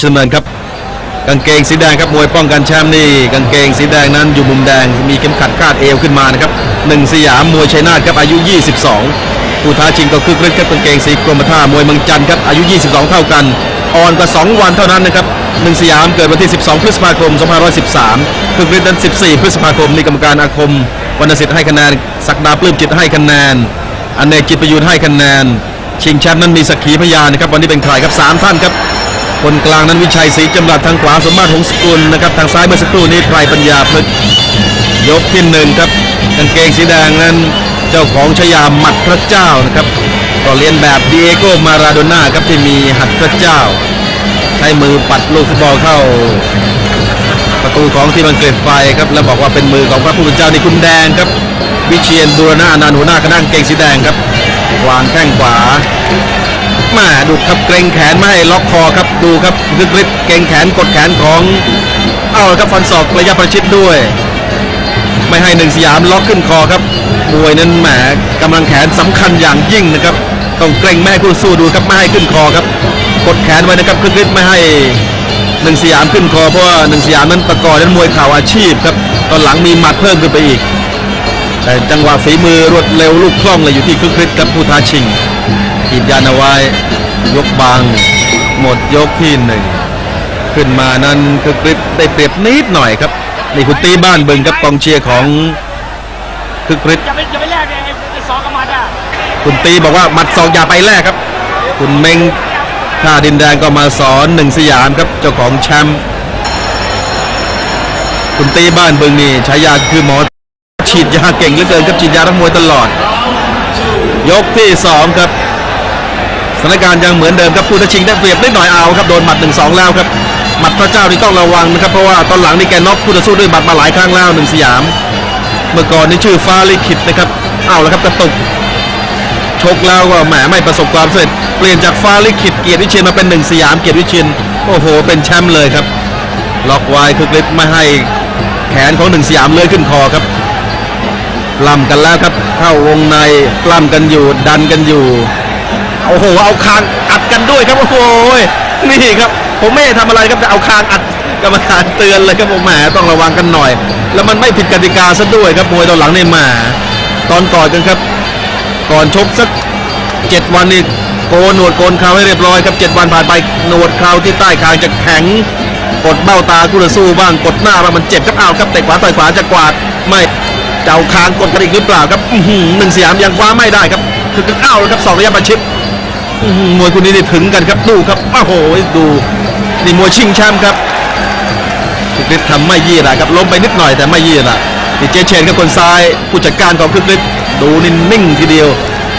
ชดำเนินครับ กางเกงสีแดงครับมวยป้องกันแชมป์นี่กางเกงสีแดงนั้นอยู่มุมแดงมีเข็มขัดคาดเอวขึ้นมานะครับหนึ่งสยามมวยชัยนาทครับอายุ 22 ผู้ท้าชิงก็คือคริสครับกางเกงสีกรมท่ามวยมืองจันครับอายุ 22 เท่ากันอ่อนกว่า 2 วันเท่านั้นนะครับหนึ่งสยามเกิดวันที่ 12 พฤษภาคม 2513คือคริสนั้น 14 พฤษภาคมนี่กรรมการอาคมวรรณสิทธิ์ให้คะแนนศักดาปลื้มจิตให้คะแนนอเนกจิตประยูนให้คะแนนชิงแชมป์นั้นมีสักขีพยานนะครับวันนี้เป็นใครครับสามท่านครับ คนกลางนั้นวิชัยศรีจำรัดทางขวาสมมาตรหงสกุลนะครับทางซ้ายเมื่อสักครู่นี้ไพรปัญญาพฤกยกที่หนึ่งครับกางเกงสีแดงนั้นเจ้าของชายาหมัดพระเจ้านะครับก็เลียนแบบดิเอโกมาราโดน่าครับที่มีหัดพระเจ้า ใช้มือปัดลูกฟุตบอลเข้า ประตูของที่มอังกฤษไปครับแล้วบอกว่าเป็นมือของพระผู้เป็นเจ้าในคุณแดงครับ วิเชียนบูรณะอนันต์หัวหน้าคณะกางเกงสีแดงครับวางแข้งขวา มาดูครับเกรงแขนไม่ให้ล็อกคอครับดูครับรึกฤทธิ์เกรงแขนกดแขนของเอาครับฟันศอกระยะประชิดด้วย ไม่ให้หนึ่งสยามล็อกขึ้นคอครับมวยนั้นแหมกำลังแขนสำคัญอย่างยิ่งนะครับ ต้องเกรงแม่ให้คู่สู้ดูครับไม่ให้ขึ้นคอครับกดแขนไว้นะครับรึกฤทธิ์ไม่ให้หนึ่งสยามขึ้นคอเพราะว่าหนึ่งสยามนั้นประกอบนั้นมวยเข่าอาชีพครับตอนหลังมีหมัดเพิ่มขึ้นไปอีก แต่จังหวะฝีมือรวดเร็วลูกคล่องเลยอยู่ที่คึกฤทธิ์กับผู้ท้าชิง ดยันเอาไว้ ยกบังหมดยกที่หนึ่งขึ้นมานั้นคึกฤทธิ์ได้เปรียบนิดหน่อยครับนี่คุณตีบ้านบึงกับกองเชียร์ของคึกฤทธิ์อย่าไปอย่าไปแลกเลยไอ้ไอ้สองกับมัดอะคุณตีบอกว่าหมัดสองอย่าไปแลกครับ คุณเมงท่าดินแดงก็มาสอนหนึ่งสยามครับเจ้าของแชมป์คุณตีบ้านบึงนี่ฉายาคือหมอฉีดยาเก่งเหลือเกินครับฉีดยาทั้งมวยตลอด ยกที่สองครับ สถานการณ์ยังเหมือนเดิมครับผู้ท้าชิงได้เปรียบนิดหน่อยเอาครับโดนหมัดหนึ่งสองแล้วครับหมัดพระเจ้านี่ต้องระวังนะครับเพราะว่าตอนหลังนี่แกน็อกคู่ต่อสู้ด้วยหมัดมาหลายครั้งแล้วหนึ่งสยาม เมื่อก่อนนี่ชื่อฟ้าลิขิตนะครับเอาแล้วครับกระตุกชกแล้วก็แหมไม่ประสบความสำเร็จเปลี่ยนจากฟ้าลิขิตเกียรติวิเชียนมาเป็นหนึ่งสยามเกียรติวิเชียนโอ้โห เป็นแชมป์เลยครับ ล็อกไว้คึกฤทธิ์ไม่ให้แขนของหนึ่งสยามเลื่อยขึ้นคอครับล้ำกันแล้วครับเข้าวงในปล้ำกันอยู่ดันกันอยู่ โอ้โหเอาคางอัดกันด้วยครับโอ้โหนี่ครับผมไม่ได้ทำอะไรครับแต่เอาคางอัดกรรมการเตือนเลยครับผมแหมต้องระวังกันหน่อย แล้วมันไม่ผิดกติกาซะด้วยครับมวยตอนหลังเนี่แหมาตอนก่อนกันครับ ก่อนชกสักเจ็ดวันนี่โกนหนวดโกนเขาให้เรียบร้อยครับเจ็ดวันผ่านไปหนวดเขาที่ใต้คางจะแข็งกดเบ้าตาคู่ต่อสู้บ้างกดหน้าบ้างมันเจ็บครับอ้าวครับเตะขวาต่อยขวาจะกวาดไม่เจ้าคางกดกันอีกหรือเปล่าครับอื้อหือหนึ่งสยามยังคว้าไม่ได้ครับ คือคืออ้าวครับสองระยะประชิดมวยคู่นี้นี่ถึงกันครับดูครับโอ้โหดูนี่มวยชิงแชมป์ครับคึกฤทธิ์ทำไม่ยี่ละครับล้มไปนิดหน่อยแต่ไม่ยี่ละนี่เจเชนครับคนซ้ายผู้จัดการของคึกฤทธิ์ดูนิ่นิ่งทีเดียว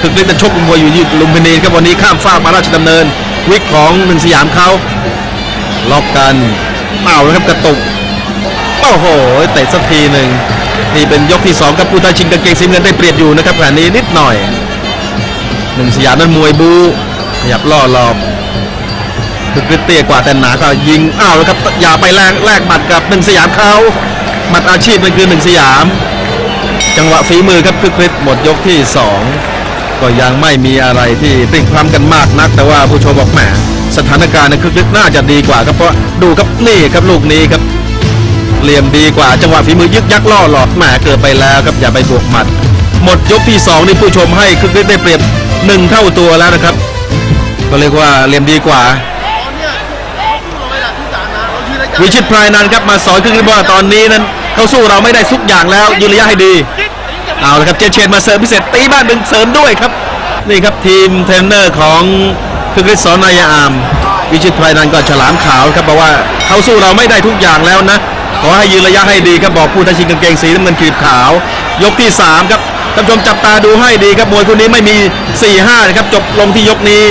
คึกฤทธิ์จะชกมวยอยู่ที่ลุมพินีครับวันนี้ข้ามฟากมาราชดำเนิน วิกของหนึ่งสยามเขาล็อกกันเป่าแล้วครับกระตุกโอ้โหเตะสักทีหนึ่งนี่เป็นยกที่สองครับผู้ท้าชิงกางเกงสีเงินได้เปรียบอยู่นะครับขณะนี้นิดหน่อย หนึ่งสยามนั้นมวยบูขยับล่อหลอกคือคริเตียกว่าแต่หนาก็ยิงอ้าวแล้วครับอย่าไปแลกแลกหมัดกับหนึ่งสยามเขาหมัดอาชีพมันคือหนึ่งสยาม จังหวะฝีมือครับคือคริสหมดยกที่สองก็ยังไม่มีอะไรที่พลิกพล้ำกันมากนัก แต่ว่าผู้ชมบอกแหมสถานการณ์ในคือคริสน่าจะดีกว่าครับเพราะดูครับนี่ครับลูกนี้ครับเหลี่ยมดีกว่าจังหวะฝีมือยึกยักล่อหลอกแหมเกิดไปแล้วครับอย่าไปบวกหมัด หมดยกที่สองนี่ผู้ชมให้คึกฤทธิ์ได้เปรียบ หนึ่งเท่าตัวแล้วนะครับ ก็เรียกว่าเหลี่ยมดีกว่า วิชิตพรายนันครับมาสอนคึกฤทธิ์ว่าตอนนี้นั้นเขาสู้เราไม่ได้ทุกอย่างแล้วยืนระยะให้ดีเอาละครับเจเชนมาเสริมพิเศษตีบ้านบึงเสริมด้วยครับ นี่ครับทีมเทรนเนอร์ของคึกฤทธิ์สอนนายอาม วิชิตไพรนันก็ฉลามขาวครับบอกว่าเขาสู้เราไม่ได้ทุกอย่างแล้วนะ ขอให้ยืนระยะให้ดีครับบอกผู้ท้าชิงกางเกงสีน้ำเงินขีดขาว ยกที่ 3 ครับ ท่านผู้ชมจับตาดูให้ดีครับมวยคู่นี้ไม่มี 4-5นะครับจบลงที่ยกนี้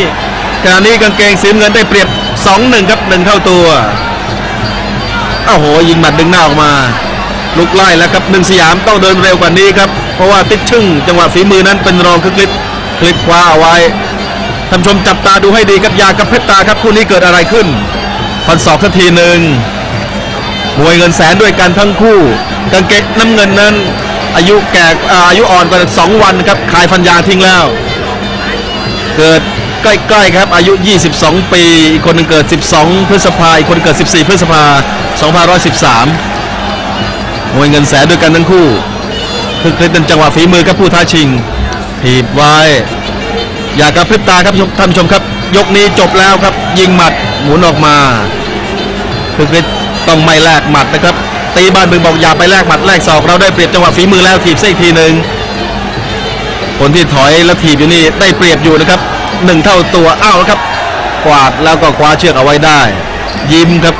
ขณะนี้กางเกงสีเงินได้เปรียบ 2-1 ครับหนึ่งเท่าตัวโอ้โหยิงหมัดดึงหน้าออกมา ลุกไล่แล้วครับหนึ่งสยามต้องเดินเร็วกว่านี้ครับ เพราะว่าติดชึ่งจังหวะฝีมือนั้นเป็นรองคึกฤทธิ์คลิปคว้าเอาไว้ท่านชมจับตาดูให้ดีครับยากับเพชรตาครับคู่นี้เกิดอะไรขึ้นฟันศอกสักทีหนึ่งมวยเงินแสนด้วยกันทั้งคู่กางเกงน้ำเงินนั้น อายุแก่อายุอ่อนกว่าสองวันครับคายฟันยางทิ้งแล้ว เกิดใกล้ๆครับอายุ 22 ปี อีกคนหนึงเกิด 12 พฤษภาอีกคนเกิด 14 พฤษภา2513มวยเงินแสนด้วยกันทั้งคู่คือเคยเป็นจังหวะฝีมือครับผู้ท้าชิงถีบไว้ อย่ากระพริบตาครับท่านผู้ชมครับ ยกนี้จบแล้วครับ ยิงหมัดหมุนออกมาคือเคยต้องไม่แลกหมัดนะครับ ตีบ้านบึงบอกอย่าไปแลกหมัดแลกศอกเราได้เปรียบจังหวะฝีมือแล้วถีบซะอีกทีหนึ่งคนที่ถอยแล้วถีบอยู่นี่ได้เปรียบอยู่นะครับหนึ่งเท่าตัวอ้าวแล้วครับกวาดแล้วก็คว้าเชือกเอาไว้ได้ ยิ้มครับ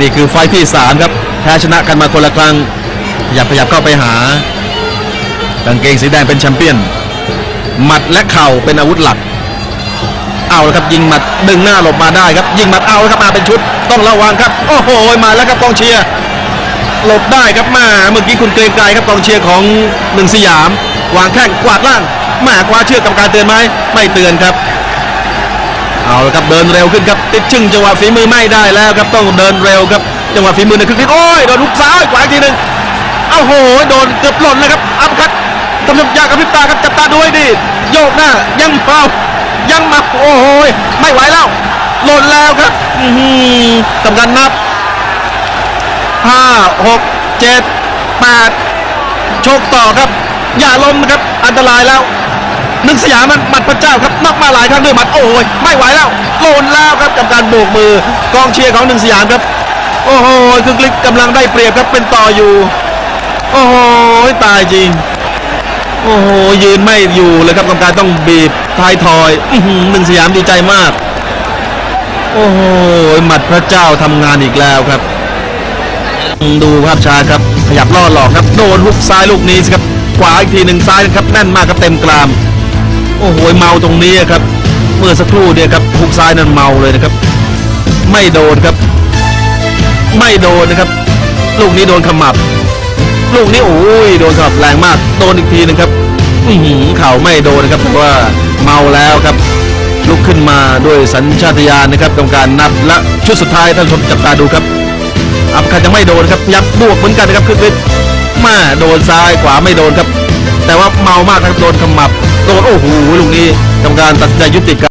นี่คือไฟท์ที่สามครับแพ้ชนะกันมาคนละครั้งขยับขยับเข้าไปหากางเกงสีแดงเป็นแชมเปี้ยน หมัดและเข่าเป็นอาวุธหลัก เอาแล้วครับยิงหมัดดึงหน้าหลบมาได้ครับ ยิงหมัดเอาแล้วครับมาเป็นชุดต้องระวังครับโอ้โหมาแล้วครับกองเชียร์หลบได้ครับมาเมื่อกี้คุณเกรงไกรครับกองเชียร์ของหนึ่งสยาม วางแข้งกวาดล่างมากวาเชือกกรรมการเตือนไหมไม่เตือนครับ เอาละครับเดินเร็วขึ้นครับติดชึ่งจังหวะฝีมือไม่ได้แล้วครับต้องเดินเร็วครับจังหวะฝีมือเนี่ยคือโอ้ยโดนหุกซ้ายขวาอีกทีหนึ่งเอ้าโหโดนเกือบหล่นเลยครับอัพคัดตำรวจยากระพริบตาครับจับตาดูให้ดีโยกหน้ายังเมา ยังมาโอ้โหไม่ไหวแล้ว หล่นแล้วครับอือหือกำกันนับห้าหกเจ็ดแปดโชคต่อครับ อย่าล้มนะครับ อันตรายแล้วนึกสยามมันหมัดพระเจ้าครับน็อกมาหลายครั้งด้วยหมัดโอ้ยไม่ไหวแล้วโลนแล้วครับกับการโบกมือกองเชียร์ของหนึ่งสยามครับ โอ้โหคือกลิกกำลังได้เปรียบครับเป็นต่ออยู่ โอ้โหตายจริง โอ้โหยืนไม่อยู่เลยครับกรรมการต้องบีบท้ายทอยหนึ่งสยามดีใจมาก โอ้โหหมัดพระเจ้าทำงานอีกแล้วครับ ดูภาพช้าครับขยับล่อหลอกครับโดนฮุกซ้ายลูกนี้สิครับขวาอีกทีหนึ่งซ้ายครับแน่นมากครับเต็มกราม โอ้โหเมาตรงนี้ครับ เมื่อสักครู่เนี่ยครับฮุกซ้ายนั้นเมาเลยนะครับ ไม่โดนครับ ไม่โดนนะครับ ลูกนี้โดนขมับ ลูกนี้โอ้ยโดนขมับแรงมากโดนอีกทีนึงครับอืเข่าไม่โดนนะครับเพราะว่าเมาแล้วครับ ลุกขึ้นมาด้วยสัญชาตญาณนะครับกรรมการนับและชุดสุดท้ายท่านชมจับตาดูครับ อัปคันยังไม่โดนครับยับบวกเหมือนกันนะครับคือคือมาโดนซ้ายขวาไม่โดนครับ แต่ว่าเมามากนะครับโดนขมับโดนโอ้โหลูกนี้กรรมการตัดใจยุติการ